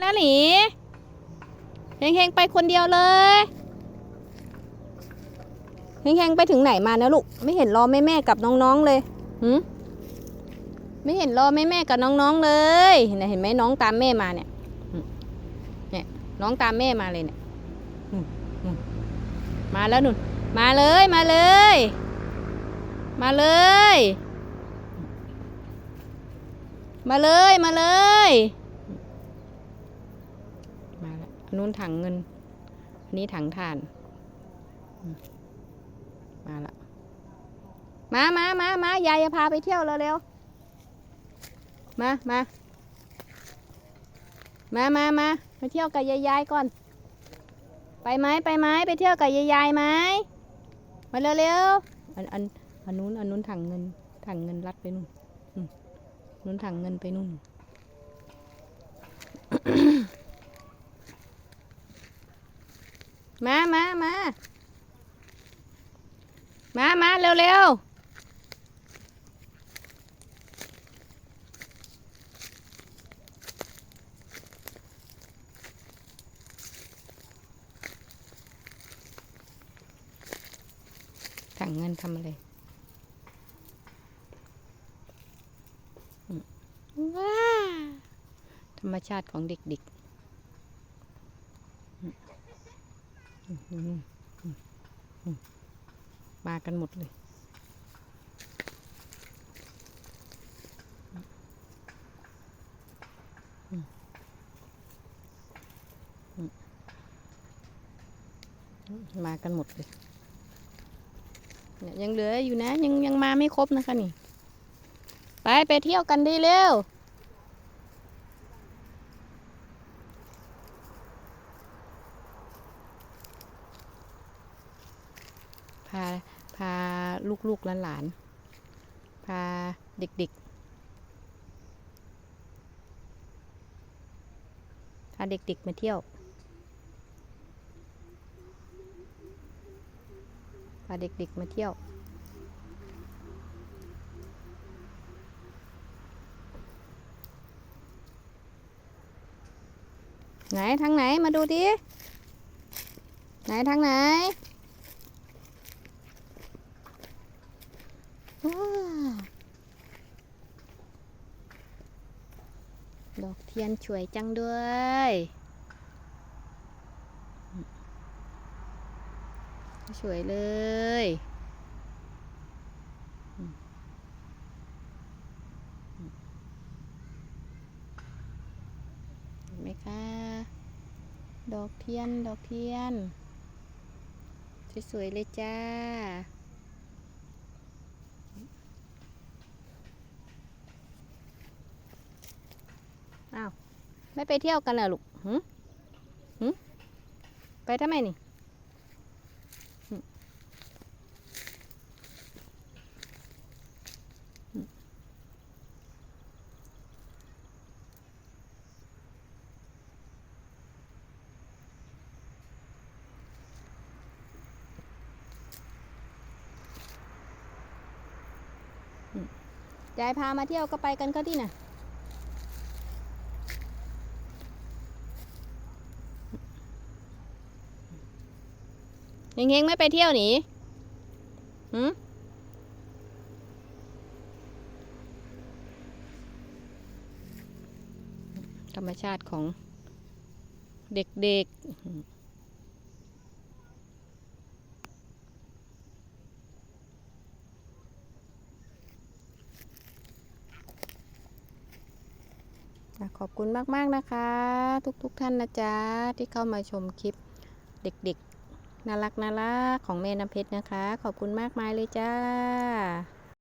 แล้วหนีเฮงๆไปคนเดียวเลยเฮงๆไปถึงไหนมานะลูก ไม่เห็นรอแม่แม่กับน้องๆเลยหืมไม่เห็นรอแม่แม่กับน้องๆเลยเห็นไหมเห็นไหมน้องตามแม่มาเนี่ยเนี่ย น้องตามแม่มาเลยเนี่ยมาแล้วนุ่น มาเลยมาเลย มาเลย มาเลยมาเลยมาแล้วอั นู้นถังเงิน อันนี้ถังถ่าน มาละ มามามา มายายจะพาไปเที่ยวเร็วๆ มามา มามามาไปเที่ยวกับยายๆก่อน ไปไหมไปไหมไปเที่ยวกับยายๆไหมมาเร็วๆ อันอันอันนู้นอันนู้นถังเงิน ถังเงินรัดไปนู่นอืมนู้นถังเงินไปนู่น มามามามามาเร็วเร็วถังเงินทำอะไรว้าธรรมชาติของเด็กๆอืมอื มากันหมดเลยมากันหมดเลยเนี่ยยังเหลืออยู่นะ ยังยังมาไม่ครบนะคะนี่ ไปไปเที่ยวกันดีเร็ว พาพาลูกๆหลานๆพาเด็กๆพาเด็กๆมาเที่ยวพาเด็กๆมาเที่ยวไหนทางไหนมาดูดิไหนทางไหนว้าว ดอกเทียนสวยจังด้วย สวยเลยอืมอืมเห็นไหมคะ ดอกเทียน ดอกเทียน สวยๆเลยจ้า อ้าวไม่ไปเที่ยวกันเหรอลูกหืมหืมไปทำไมนี่ยายพามาเที่ยวก็ไปกันก็ดีนะ เฮงๆไม่ไปเที่ยวหนีหืมธรรมชาติของเด็กๆขอบคุณมาก ๆ นะคะ ทุกๆท่านนะจ๊ะ ที่เข้ามาชมคลิปเด็ก ๆ น่ารักน่ารักของแม่น้ำเพชรนะคะ ขอบคุณมากมายเลยจ้า